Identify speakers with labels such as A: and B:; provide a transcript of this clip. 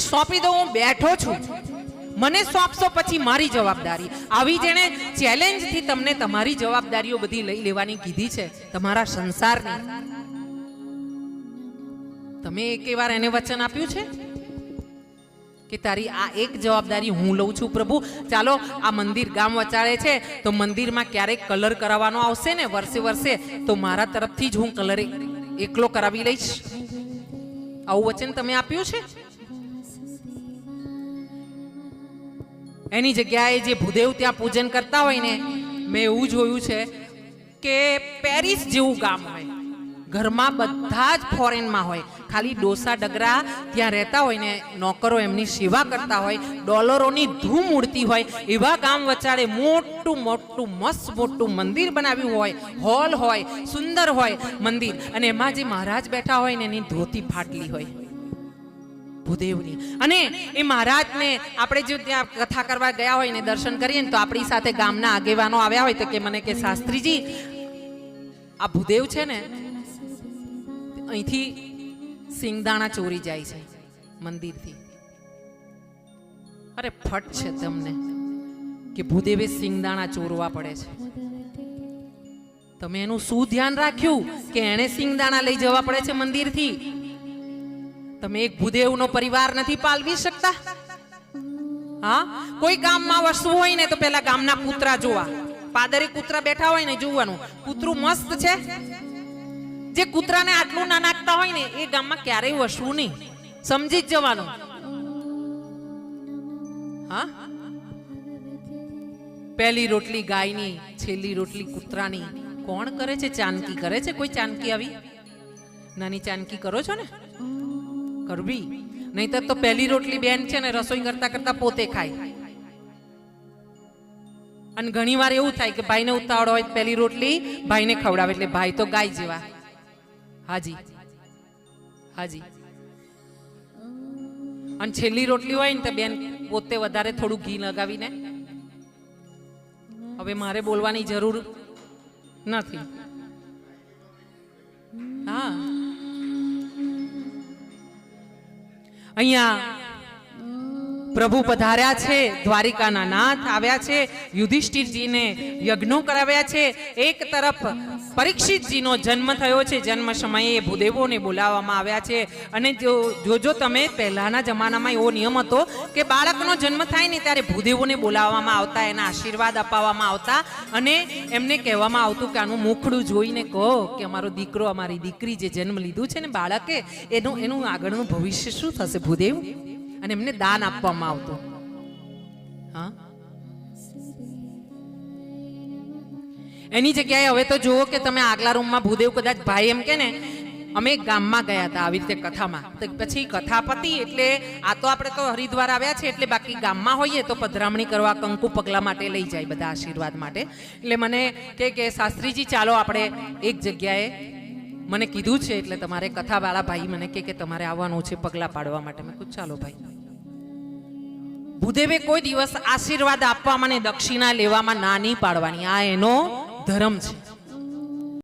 A: સોંપી દો હું બેઠો છું. મને સોંપશો પછી મારી જવાબદારી. આવી જેણે ચેલેન્જથી તમને તમારી જવાબદારીઓ બધી લઈ લેવાની કીધી છે, તમારા સંસારની. તમે એકે વાર એને વચન આપ્યું છે? કે તારી આ એક જવાબદારી હું લઉં છું, પ્રભુ? ચાલો, આ મંદિર ગામ વચાળે છે, તો મંદિરમાં ક્યારેક કલર કરાવવાનો આવશે ને, વર્ષે વર્ષે, તો મારા તરફથી જ હું કલર એકલો કરાવી લઈશ. આવું વચન તમે આપ્યું છે? એની જગ્યાએ જે ભૂદેવ ત્યાં પૂજન કરતા હોય ને, મેં એવું જોયું છે કે પેરિસ જેવું ગામ હોય. ઘરમાં બધા જ ફોરેનમાં હોય. ખાલી ડોસા ડગરા ત્યાં રહેતા હોય ને, નોકરો એમની સેવા કરતા હોય, ડોલરોની ધૂમ ઉડતી હોય, એવા ગામ વચાડે મોટું મોટું, મસ્ત મોટું મંદિર બનાવ્યું હોય, હોલ હોય, સુંદર હોય મંદિર. અને એમાં જે મહારાજ બેઠા હોય ને, એની ધોતી ફાટલી હોય. ભૂદેવની. અને એ મહારાજને આપણે જો ત્યાં કથા કરવા ગયા હોય ને દર્શન કરીએ ને તો આપણી સાથે ગામના આગેવાનો આવ્યા હોય તો કે મને કે, શાસ્ત્રીજી, આ ભૂદેવ છે ને, અહીંથી સિંગદાણા ચોરી જાય છે મંદિરથી. અરે ફટ છે તમને કે ભૂદેવે સિંગદાણા ચોરવા પડે છે. તમે એનું શું ધ્યાન રાખ્યું કે એણે સિંગદાણા લઈ જવા પડે છે મંદિરથી? તમે એક ભૂદેવનો પરિવાર નથી પાલવી શકતા? હા? કોઈ ગામમાં વસવું હોય ને તો પેલા ગામના કૂતરા જોવા. પાદરે કૂતરા બેઠા હોય ને જોવાનું. કૂતરું મસ્ત છે. જે કૂતરાને આટલું ના નાખતા હોય ને, એ ગામમાં ક્યારેય વસવું નહીં. સમજી જ જવાનું. હા? પહેલી રોટલી ગાયની, છેલ્લી રોટલી કૂતરાની. કોણ કરે છે? ચાનકી કરે છે? કોઈ ચાનકી આવી? નાની ચાનકી કરો છો ને? કરવી? નહીતર તો પહેલી રોટલી બેન છે ને રસોઈ કરતા કરતા પોતે ખાય. અને ઘણી વાર એવું થાય કે ભાઈને ઉતાવળ હોય પહેલી રોટલી ભાઈને ખવડાવે, એટલે ભાઈ તો ગાય જેવા. હાજી. હાજી. અને છેલ્લી રોટલી હોય ને તો બેન પોતે વધારે થોડું ઘી લગાવીને. હવે મારે બોલવાની જરૂર નથી. 哎呀 પ્રભુ પધાર્યા છે, દ્વારિકાના નાથ આવ્યા છે, યુધિષ્ઠિરજીને યજ્ઞો કરાવ્યા છે. એક તરફ પરીક્ષિતજીનો જન્મ થયો છે, જન્મ સમયે ભૂદેવોને બોલાવવામાં આવ્યા છે. અને જો જો જો તમે, પહેલાના જમાનામાં એવો નિયમ હતો કે બાળકનો જન્મ થાય ને ત્યારે ભૂદેવોને બોલાવવામાં આવતા, એના આશીર્વાદ અપાવવામાં આવતા. અને એમને કહેવામાં આવતું કે, આનું મુખડું જોઈને કહો કે અમારો દીકરો, અમારી દીકરી જે જન્મ લીધું છે ને બાળકે, એનું એનું આગળનું ભવિષ્ય શું થશે, ભૂદેવ? અને એમને દાન આપવામાં આવતું. હા? એની જગ્યાએ હવે તો જુઓ કે તમે આગલા રૂમમાં ભૂદેવ કદાચ ભાઈ એમ કે ને, અમે ગામમાં ગયા હતા આવી રીતે કથામાં. તો પછી કથા પતી એટલે આ તો આપણે તો હરિદ્વાર આવ્યા છે એટલે બાકી ગામમાં હોઈએ તો પધરામણી કરવા કંકુ પગલા માટે લઈ જાય બધા આશીર્વાદ માટે. એટલે મને કે કે, શાસ્ત્રીજી, ચાલો આપણે એક જગ્યાએ. મને કીધું છે એટલે તમારે કથાવાળા ભાઈ મને કે, તમારે આવવાનું છે પગલાં પાડવા માટે. મેં કીધું, ચાલો ભાઈ. ભૂદેવે કોઈ દિવસ આશીર્વાદ આપવામાં અને દક્ષિણા લેવામાં ના નહીં પાડવાની. આ એનો ધર્મ છે.